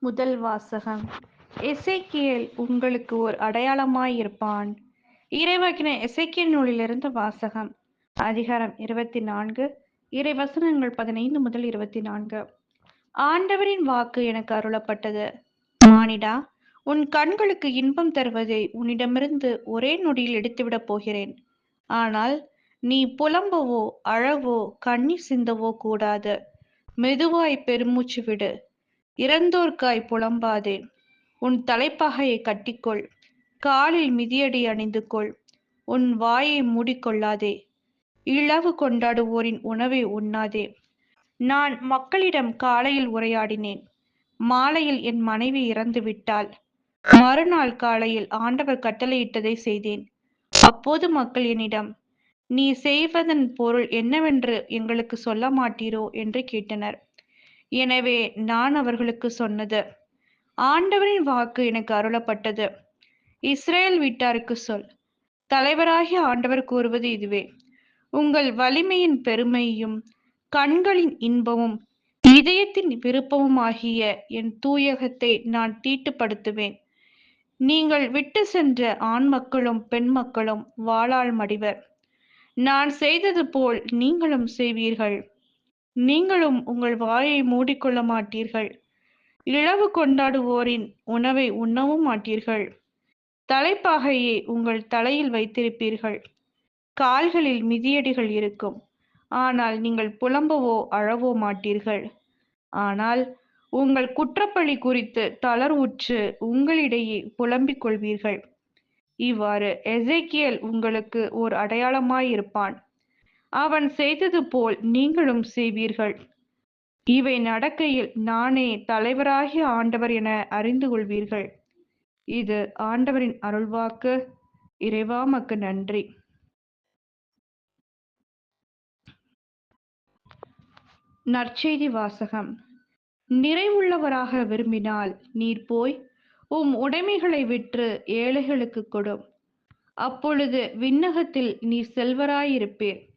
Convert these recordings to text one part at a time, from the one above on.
முதல் வாசகம். எசைக்கியல் உங்களுக்கு ஓர் அடையாளமாயிருப்பான். இறைவாக்கின எசைக்கியல் நூலிலிருந்து வாசகம். அதிகாரம் இருபத்தி நான்கு இறை வசனங்கள் பதினைந்து முதல் இருபத்தி நான்கு ஆண்டவரின் வாக்கு எனக்கு அருளப்பட்டது. மானிடா உன் கண்களுக்கு இன்பம் தருவதை உன்னிடமிருந்து ஒரே நொடியில் எடுத்துவிடப் போகிறேன். ஆனால் நீ புலம்பவோ அழவோ கண்ணீர் சிந்தவோ கூடாது. மெதுவாய் பெருமூச்சு விடு. இறந்தோர்க்காய் புலம்பாதே. உன் தலைப்பகையை கட்டிக்கொள். காலில் மிதியடி அணிந்து கொள் உன் வாயை மூடிக்கொள்ளாதே. இழவு கொண்டாடுவோரின் உணவை உண்ணாதே. நான் மக்களிடம் காலையில் உரையாடினேன். மாலையில் என் மனைவி இறந்து விட்டாள். மறுநாள் காலையில் ஆண்டவர் கட்டளையிட்டதை செய்தேன். அப்போது மக்கள் என்னிடம் நீ செய்வதன் பொருள் என்னவென்று எங்களுக்கு சொல்ல மாட்டீரோ என்று கேட்டனர். எனவே நான் அவர்களுக்கு சொன்னது. ஆண்டவரின் வாக்கு எனக்கு அருளப்பட்டது. இஸ்ரேல் வீட்டாருக்கு சொல். தலைவராகிய ஆண்டவர் கூறுவது இதுவே. உங்கள் வலிமையின் பெருமையும் கண்களின் இன்பமும் இதயத்தின் விருப்பமும் ஆகிய என் தூயகத்தை நான் தீட்டுப்படுத்துவேன். நீங்கள் விட்டு சென்ற ஆண் மக்களும் பெண் மக்களும் வாளால் மடிவர். நான் செய்தது போல் நீங்களும் செய்வீர்கள். நீங்களும் உங்கள் வாயை மூடிக்கொள்ள மாட்டீர்கள். இழவு கொண்டாடுவோரின் உணவை உண்ணவும் மாட்டீர்கள். தலைப்பாகையை உங்கள் தலையில் வைத்திருப்பீர்கள். கால்களில் மிதியடிகள் இருக்கும். ஆனால் நீங்கள் புலம்பவோ அழவோ மாட்டீர்கள். ஆனால் உங்கள் குற்றப்பழி குறித்து தளர்வுற்று உங்களிடையே புலம்பிக் கொள்வீர்கள். இவ்வாறு எசேக்கியல் உங்களுக்கு ஓர் அடையாளமாயிருப்பான். அவன் செய்தது போல் நீங்களும் செய்வீர்கள். இவை நடக்கையில் நானே தலைவராகிய ஆண்டவர் என அறிந்து கொள்வீர்கள். இது ஆண்டவரின் அருள்வாக்கு. இறைவாமக்கு நன்றி. நற்செய்தி வாசகம். நிறைவுள்ளவராக விரும்பினால் நீர் போய் உம் உடைமைகளை விற்று ஏழைகளுக்கு கொடும் அப்பொழுது விண்ணகத்தில் நீர் செல்வராயிருப்பீர்.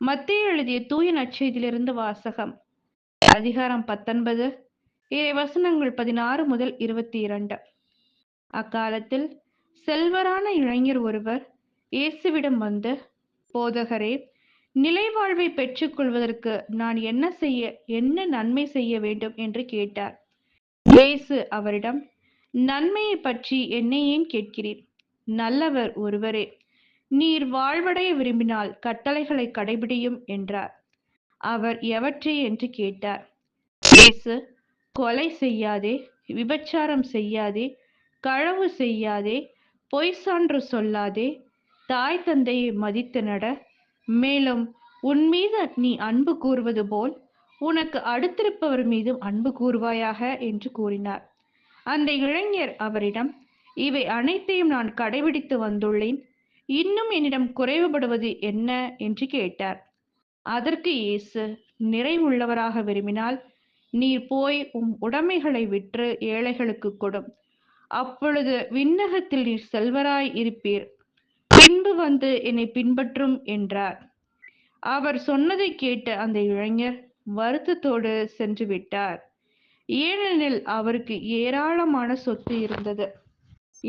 மத்திய எழுதிய தூய நற்செய்தியிலிருந்து வாசகம். அதிகாரம் பத்தொன்பது. இறை வசனங்கள் பதினாறு முதல் இருபத்தி இரண்டு. அக்காலத்தில் செல்வரான இளைஞர் ஒருவர் இயேசுவிடம் வந்து போதகரே நிலை வாழ்வை பெற்றுக்கொள்வதற்கு நான் என்ன செய்ய என்ன நன்மை செய்ய வேண்டும்? என்று கேட்டார். இயேசு அவரிடம் நன்மையை பற்றி என்னை ஏன் கேட்கிறீர்? நல்லவர் ஒருவரே நீர் வாழ்வடைய விரும்பினால் கட்டளைகளை கடைபிடியும் என்றார். அவர் எவற்றை என்று கேட்டார். இயேசு கொலை செய்யாதே விபச்சாரம் செய்யாதே களவு செய்யாதே பொய் சான்று சொல்லாதே தாய் தந்தையை மதித்து நட மேலும் உன் மீது நீ அன்பு கூறுவது போல் உனக்கு அடுத்திருப்பவர் மீதும் அன்பு கூறுவாயாக என்று கூறினார். அந்த இளைஞர் அவரிடம் இவை அனைத்தையும் நான் கடைபிடித்து வந்துள்ளேன். இன்னும் என்னிடம் குறைவுபடுவது என்ன என்று கேட்டார். அதற்கு இயேசு நிறைவுள்ளவராக விரும்பினால் நீர் போய் உம் உடைமைகளை விற்று ஏழைகளுக்கு கொடும். அப்பொழுது விண்ணகத்தில் நீர் செல்வராய் இருப்பீர். பின்பு வந்து என்னை பின்பற்றும் என்றார். அவர் சொன்னதை கேட்ட அந்த இளைஞர் வருத்தத்தோடு சென்று விட்டார். ஏனெனில் அவருக்கு ஏராளமான சொத்து இருந்தது.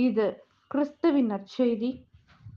இது கிறிஸ்துவின் நற்செய்தி.